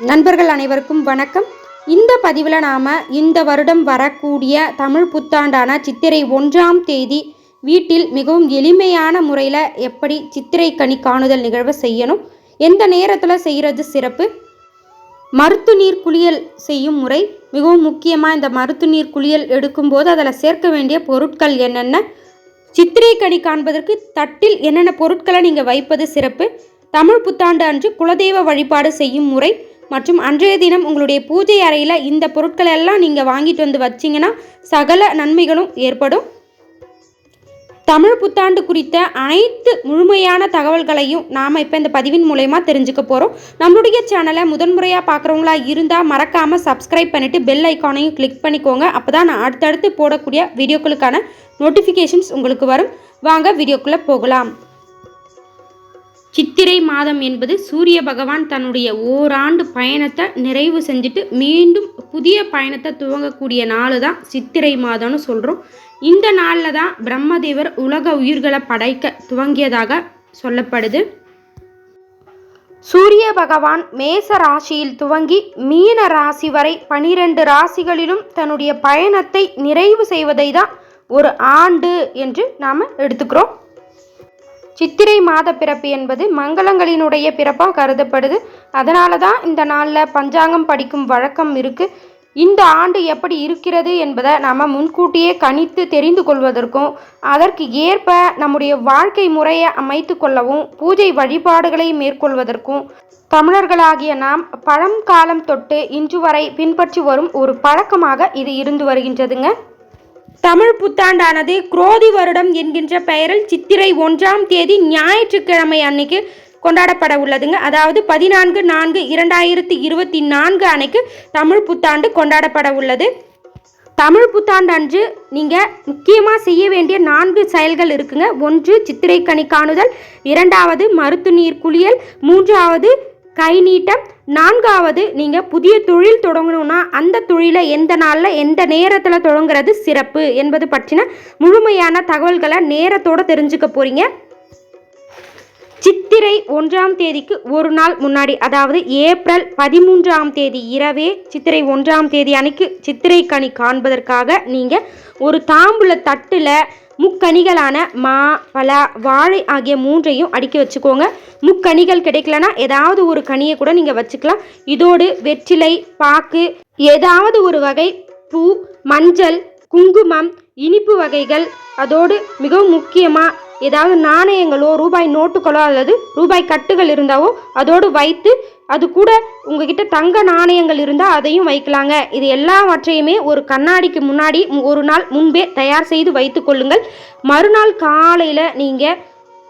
நண்பர்கள் அனைவருக்கும் வணக்கம். இந்த பதிவில் நாம் இந்த வருடம் வரக்கூடிய தமிழ் புத்தாண்டான சித்திரை ஒன்றாம் தேதி வீட்டில் மிகவும் எளிமையான முறையில் எப்படி சித்திரை கனி காணுதல் நிகழ்வை செய்யணும் எந்த நேரத்தில் செய்கிறது சிறப்பு மருத்து நீர் குளியல் செய்யும் முறை மிகவும் முக்கியமாக இந்த மருத்து நீர் குளியல் எடுக்கும்போது அதில் சேர்க்க வேண்டிய பொருட்கள் என்னென்ன சித்திரை கனி காண்பதற்கு தட்டில் என்னென்ன பொருட்களை நீங்கள் வைப்பது சிறப்பு தமிழ் புத்தாண்டு அன்று குலதெய்வ வழிபாடு செய்யும் முறை மற்றும் அன்றைய தினம் உங்களுடைய பூஜை அறையில் இந்த பொருட்கள் எல்லாம் நீங்கள் வாங்கிட்டு வந்து வச்சிங்கன்னா சகல நன்மைகளும் ஏற்படும். தமிழ் புத்தாண்டு குறித்த அனைத்து முழுமையான தகவல்களையும் நாம் இப்போ இந்த பதிவின் மூலயமா தெரிஞ்சுக்க போகிறோம் நம்மளுடைய சேனலை முதன்முறையாக பார்க்குறவங்களா இருந்தால் மறக்காமல் சப்ஸ்கிரைப் பண்ணிவிட்டு பெல் ஐக்கானையும் கிளிக் பண்ணிக்கோங்க. அப்போ தான் நான் அடுத்தடுத்து போடக்கூடிய வீடியோக்களுக்கான நோட்டிஃபிகேஷன்ஸ் உங்களுக்கு வரும். வாங்க வீடியோக்குள்ளே போகலாம். சித்திரை மாதம் என்பது சூரிய பகவான் தன்னுடைய ஓராண்டு பயணத்தை நிறைவு செஞ்சுட்டு மீண்டும் புதிய பயணத்தை துவங்கக்கூடிய நாள் தான் சித்திரை மாதம்னு சொல்கிறோம் இந்த நாளில் தான் பிரம்மதேவர் உலக உயிர்களை படைக்க துவங்கியதாக சொல்லப்படுது. சூரிய பகவான் மேச ராசியில் துவங்கி மீன ராசி வரை பனிரெண்டு ராசிகளிலும் தன்னுடைய பயணத்தை நிறைவு செய்வதை தான் ஒரு ஆண்டு என்று நாம் எடுத்துக்கிறோம். சித்திரை மாத பிறப்பு என்பது மங்களங்களினுடைய பிறப்பாக கருதப்படுது. அதனால தான் இந்த நாளில் பஞ்சாங்கம் படிக்கும் வழக்கம் இருக்குது இந்த ஆண்டு எப்படி இருக்கிறது என்பதை நாம் முன்கூட்டியே கணித்து தெரிந்து கொள்வதற்கும் அதற்கு ஏற்ப நம்முடைய வாழ்க்கை முறையை அமைத்து கொள்ளவும் பூஜை வழிபாடுகளை மேற்கொள்வதற்கும் தமிழர்களாகிய நாம் பழங்காலம் தொட்டு இன்று வரை பின்பற்றி வரும் ஒரு பழக்கமாக இது இருந்து வருகின்றதுங்க. தமிழ் புத்தாண்டானது குரோதி வருடம் என்கின்ற பெயரில் சித்திரை ஒன்றாம் தேதி ஞாயிற்றுக்கிழமை அன்னைக்கு கொண்டாடப்பட உள்ளதுங்க. அதாவது பதினான்கு நான்கு இரண்டாயிரத்தி இருபத்தி நான்கு அன்னைக்கு தமிழ் புத்தாண்டு கொண்டாடப்பட உள்ளது. தமிழ் புத்தாண்டு அன்று நீங்கள் முக்கியமாக செய்ய வேண்டிய நான்கு செயல்கள் இருக்குங்க. ஒன்று சித்திரை கனி காணுதல். இரண்டாவது மருத்து நீர் குளியல். மூன்றாவது கை நீட்டம். நான்காவது நீங்கள் புதிய தொழில் தொடங்கணும்னா அந்த தொழிலை எந்த நாளில் எந்த நேரத்தில் தொடங்குறது சிறப்பு என்பது பற்றின முழுமையான தகவல்களை நேரத்தோடு தெரிஞ்சுக்க போகிறீங்க சித்திரை ஒன்றாம் தேதிக்கு ஒரு நாள் முன்னாடி அதாவது ஏப்ரல் பதிமூன்றாம் தேதி இரவே சித்திரை ஒன்றாம் தேதி அன்னைக்கு சித்திரை கனி காண்பதற்காக நீங்கள் ஒரு தாம்பூல தட்டில் முக்கனிகளான மா பலா வாழை ஆகிய மூன்றையும் அடுக்கி வச்சுக்கோங்க. முக்கனிகள் கிடைக்கலனா ஏதாவது ஒரு கனியை கூட நீங்கள் வச்சுக்கலாம். இதோடு வெற்றிலை பாக்கு ஏதாவது ஒரு வகை பூ மஞ்சள் குங்குமம் இனிப்பு வகைகள். அதோடு மிகவும் முக்கியமாக ஏதாவது நாணயங்களோ ரூபாய் நோட்டுகளோ அல்லது ரூபாய் கட்டுகள் இருந்தாவோ அதோடு வைத்து அது கூட உங்ககிட்ட தங்க நாணயங்கள் இருந்தால் அதையும் வைக்கலாங்க. இது எல்லாவற்றையுமே ஒரு கண்ணாடிக்கு முன்னாடி ஒரு நாள் முன்பே தயார் செய்து வைத்து கொள்ளுங்கள். மறுநாள் காலையில் நீங்கள்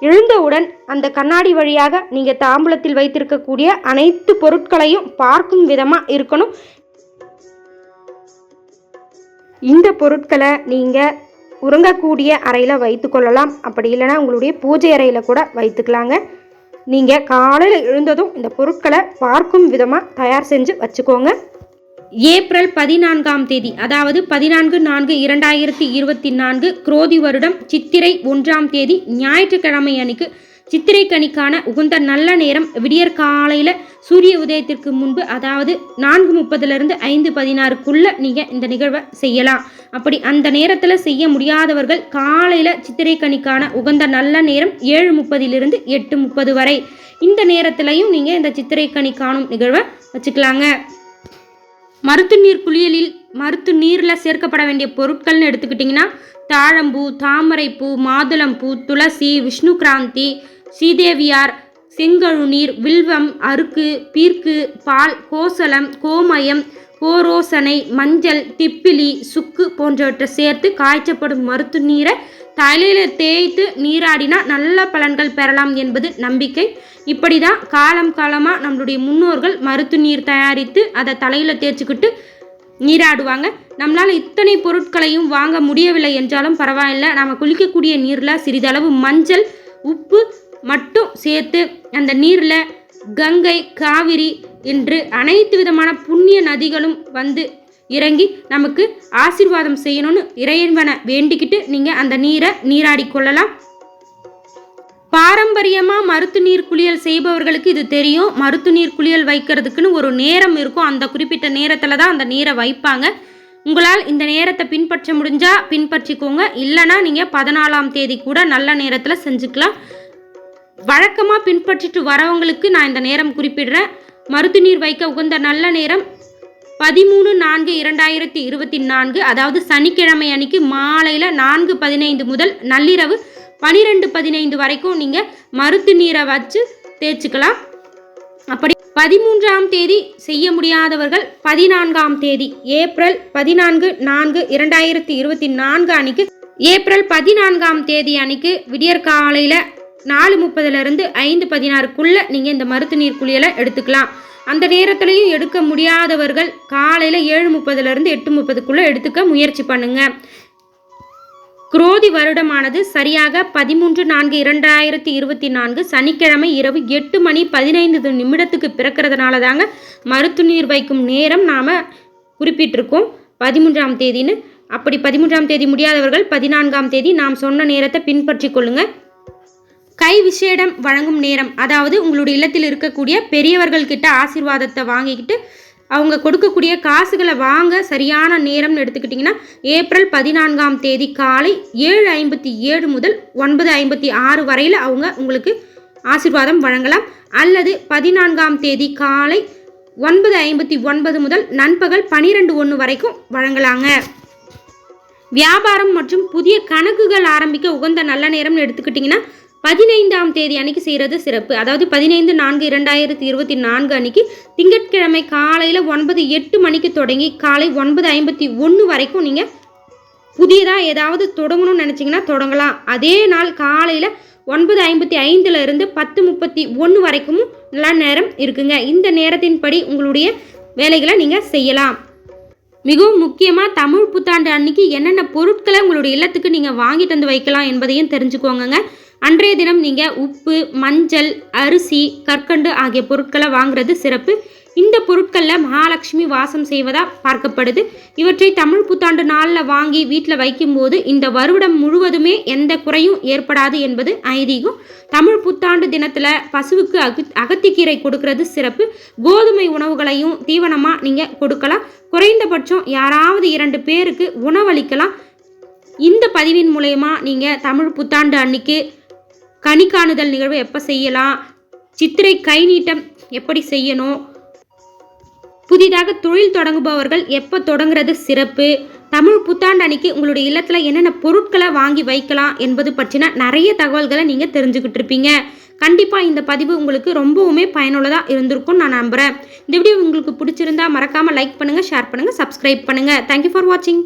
எழுந்தவுடன் அந்த கண்ணாடி வழியாக நீங்கள் தாம்பூலத்தில் வைத்திருக்கக்கூடிய அனைத்து பொருட்களையும் பார்க்கும் விதமாக இருக்கணும். இந்த பொருட்களை நீங்கள் உறங்கக்கூடிய அறையில் வைத்துக்கொள்ளலாம் அப்படி இல்லைன்னா உங்களுடைய பூஜை அறையில் கூட வைத்துக்கலாங்க. நீங்கள் காலையில் எழுந்ததும் இந்த பொருட்களை பார்க்கும் விதமாக தயார் செஞ்சு வச்சுக்கோங்க. ஏப்ரல் பதினான்காம் தேதி அதாவது பதினான்கு நான்கு இரண்டாயிரத்தி இருபத்தி நான்கு குரோதி வருடம் சித்திரை ஒன்றாம் தேதி ஞாயிற்றுக்கிழமை அன்னைக்கு சித்திரை கனிக்கான உகந்த நல்ல நேரம் விடியற் காலையில் சூரிய உதயத்திற்கு முன்பு அதாவது நான்கு முப்பதுலேருந்து ஐந்து பதினாறுக்குள்ளே நீங்கள் இந்த நிகழ்வை செய்யலாம். அப்படி அந்த நேரத்தில் செய்ய முடியாதவர்கள் காலையில் சித்திரை கனிக்கான உகந்த நல்ல நேரம் ஏழு முப்பதிலிருந்து எட்டு முப்பது வரை. இந்த நேரத்திலையும் நீங்கள் இந்த சித்திரை கனி காணும் நிகழ்வை வச்சுக்கலாங்க. மருத்து நீர் குளியலில் மருத்து நீரில் சேர்க்கப்பட வேண்டிய பொருட்கள்னு எடுத்துக்கிட்டிங்கன்னா தாழம்பூ தாமரைப்பூ மாதுளம்பூ துளசி விஷ்ணு கிராந்தி ஸ்ரீதேவியார் செங்கழுநீர் வில்வம் அருக்கு பீர்க்கு பால் கோசலம் கோமயம் கோரோசனை மஞ்சள் திப்பிலி சுக்கு போன்றவற்றை சேர்த்து காய்ச்சப்படும் மருத்து நீரை தலையில் தேய்த்து நீராடினா நல்ல பலன்கள் பெறலாம் என்பது நம்பிக்கை. இப்படி தான் காலம் காலமாக நம்மளுடைய முன்னோர்கள் மருத்து நீர் தயாரித்து அதை தலையில் தேய்ச்சிக்கிட்டு நீராடுவாங்க. நம்மளால் இத்தனை பொருட்களையும் வாங்க முடியவில்லை என்றாலும் பரவாயில்ல. நாம் குளிக்கக்கூடிய நீரில் சிறிதளவு மஞ்சள் உப்பு மட்டும் சேர்த்து அந்த நீரில் கங்கை காவிரி என்று அனைத்து விதமான புண்ணிய நதிகளும் வந்து இறங்கி நமக்கு ஆசீர்வாதம் செய்யணும்னு இறைவனை வேண்டிக்கிட்டு நீங்கள் அந்த நீரை நீராடி கொள்ளலாம். பாரம்பரியமாக மருத்து நீர் குளியல் செய்பவர்களுக்கு இது தெரியும். மருத்து நீர் குளியல் வைக்கிறதுக்குன்னு ஒரு நேரம் இருக்கும். அந்த குறிப்பிட்ட நேரத்தில் தான் அந்த நீரை வைப்பாங்க. உங்களால் இந்த நேரத்தை பின்பற்ற முடிஞ்சால் பின்பற்றிக்கோங்க. இல்லைனா நீங்கள் பதினாலாம் தேதி கூட நல்ல நேரத்தில் செஞ்சுக்கலாம். வழக்கமாக பின்பற்றிட்டு வரவங்களுக்கு நான் இந்த நேரம் குறிப்பிடுறேன். மருத்து நீர் வைக்க உகந்த நல்ல நேரம் பதிமூணு நான்கு இரண்டாயிரத்தி இருபத்தி நான்கு அதாவது சனிக்கிழமை அன்னைக்கு மாலையில் நான்கு பதினைந்து முதல் நள்ளிரவு பனிரெண்டு பதினைந்து வரைக்கும் நீங்கள் மருத்து நீரை வச்சு தேய்ச்சிக்கலாம். அப்படி பதிமூன்றாம் தேதி செய்ய முடியாதவர்கள் பதினான்காம் தேதி ஏப்ரல் பதினான்கு நான்கு இரண்டாயிரத்தி இருபத்தி நான்கு அன்னைக்கு ஏப்ரல் பதினான்காம் தேதி அன்னைக்கு விடியற்காலையில் நாலு முப்பதுலேருந்து ஐந்து பதினாறுக்குள்ளே நீங்கள் இந்த மருத்து நீர் குளியலை எடுத்துக்கலாம். அந்த நேரத்துலையும் எடுக்க முடியாதவர்கள் காலையில் ஏழு முப்பதுலேருந்து எட்டு முப்பதுக்குள்ளே எடுத்துக்க முயற்சி பண்ணுங்கள் குரோதி வருடமானது சரியாக பதிமூன்று நான்கு இரண்டாயிரத்தி இருபத்தி நான்கு சனிக்கிழமை இரவு எட்டு மணி பதினைந்து நிமிடத்துக்கு பிறக்கிறதுனால தாங்க மருத்து நீர் வைக்கும் நேரம் நாம் குறிப்பிட்டிருக்கோம். பதிமூன்றாம் தேதின்னு. அப்படி பதிமூன்றாம் தேதி முடியாதவர்கள் பதினான்காம் தேதி நாம் சொன்ன நேரத்தை பின்பற்றி கொள்ளுங்கள் கை விசேடம் வழங்கும் நேரம் அதாவது உங்களுடைய இல்லத்தில் இருக்கக்கூடிய பெரியவர்கள் கிட்ட ஆசீர்வாதத்தை வாங்கிக்கிட்டு அவங்க கொடுக்கக்கூடிய காசுகளை வாங்க சரியான நேரம்னு எடுத்துக்கிட்டிங்கன்னா ஏப்ரல் பதினான்காம் தேதி காலை ஏழு ஐம்பத்தி ஏழு முதல் ஒன்பது ஐம்பத்தி ஆறு வரையில் அவங்க உங்களுக்கு ஆசிர்வாதம் வழங்கலாம். அல்லது பதினான்காம் தேதி காலை ஒன்பது ஐம்பத்தி ஒன்பது முதல் நண்பகல் பனிரெண்டு ஒன்று வரைக்கும் வழங்கலாங்க. வியாபாரம் மற்றும் புதிய கணக்குகள் ஆரம்பிக்க உகந்த நல்ல நேரம்னு எடுத்துக்கிட்டிங்கன்னா பதினைந்தாம் தேதி அன்னைக்கு செய்கிறது சிறப்பு. அதாவது பதினைந்து நான்கு இரண்டாயிரத்தி இருபத்தி நான்கு அன்னைக்கு திங்கட்கிழமை காலையில் ஒன்பது எட்டு மணிக்கு தொடங்கி காலை ஒன்பது ஐம்பத்தி ஒன்று வரைக்கும் நீங்கள் புதியதாக ஏதாவது தொடங்கணும்னு நினச்சிங்கன்னா தொடங்கலாம். அதே நாள் காலையில் ஒன்பது ஐம்பத்தி ஐந்துல இருந்து பத்து முப்பத்தி ஒன்று வரைக்கும் நல்ல நேரம் இருக்குங்க. இந்த நேரத்தின்படி உங்களுடைய வேலைகளை நீங்கள் செய்யலாம். மிகவும் முக்கியமாக தமிழ் புத்தாண்டு அன்னைக்கு என்னென்ன பொருட்களை உங்களுடைய இல்லத்துக்கு நீங்கள் வாங்கிட்டு வந்து வைக்கலாம் என்பதையும் தெரிஞ்சுக்கோங்க அன்றைய தினம் நீங்கள் உப்பு மஞ்சள் அரிசி கற்கண்டு ஆகிய பொருட்களை வாங்குறது சிறப்பு. இந்த பொருட்களில் மகாலட்சுமி வாசம் செய்வதா பார்க்கப்படுது. இவற்றை தமிழ் புத்தாண்டு நாளில் வாங்கி வீட்டில் வைக்கும்போது இந்த வருடம் முழுவதுமே எந்த குறையும் ஏற்படாது என்பது ஐதீகம். தமிழ் புத்தாண்டு தினத்தில் பசுவுக்கு அகு அகத்திக்கீரை கொடுக்கறது சிறப்பு. கோதுமை உணவுகளையும் தீவனமாக நீங்கள் கொடுக்கலாம். குறைந்தபட்சம் யாராவது இரண்டு பேருக்கு உணவளிக்கலாம். இந்த பதிவின் மூலயமா நீங்கள் தமிழ் புத்தாண்டு அன்னைக்கு கனி காணுதல் நிகழ்வு எப்போ செய்யலாம்? சித்திரை கை நீட்டம் எப்படி செய்யணும்? புதிதாக தொழில் தொடங்குபவர்கள் எப்போ தொடங்குறது சிறப்பு? தமிழ் புத்தாண்டு அன்னைக்கு உங்களுடைய இல்லத்தில் என்னென்ன பொருட்களை வாங்கி வைக்கலாம் என்பது பற்றின நிறைய தகவல்களை நீங்கள் தெரிஞ்சுக்கிட்டு இருப்பீங்க. கண்டிப்பாக இந்த பதிவு உங்களுக்கு ரொம்பவுமே பயனுள்ளதாக இருந்திருக்கும்னு நான் நம்புகிறேன் இந்த வீடியோ உங்களுக்கு பிடிச்சிருந்தா மறக்காமல் லைக் பண்ணுங்கள் ஷேர் பண்ணுங்கள் சப்ஸ்கிரைப் பண்ணுங்கள் தேங்க்யூ ஃபார் வாட்சிங்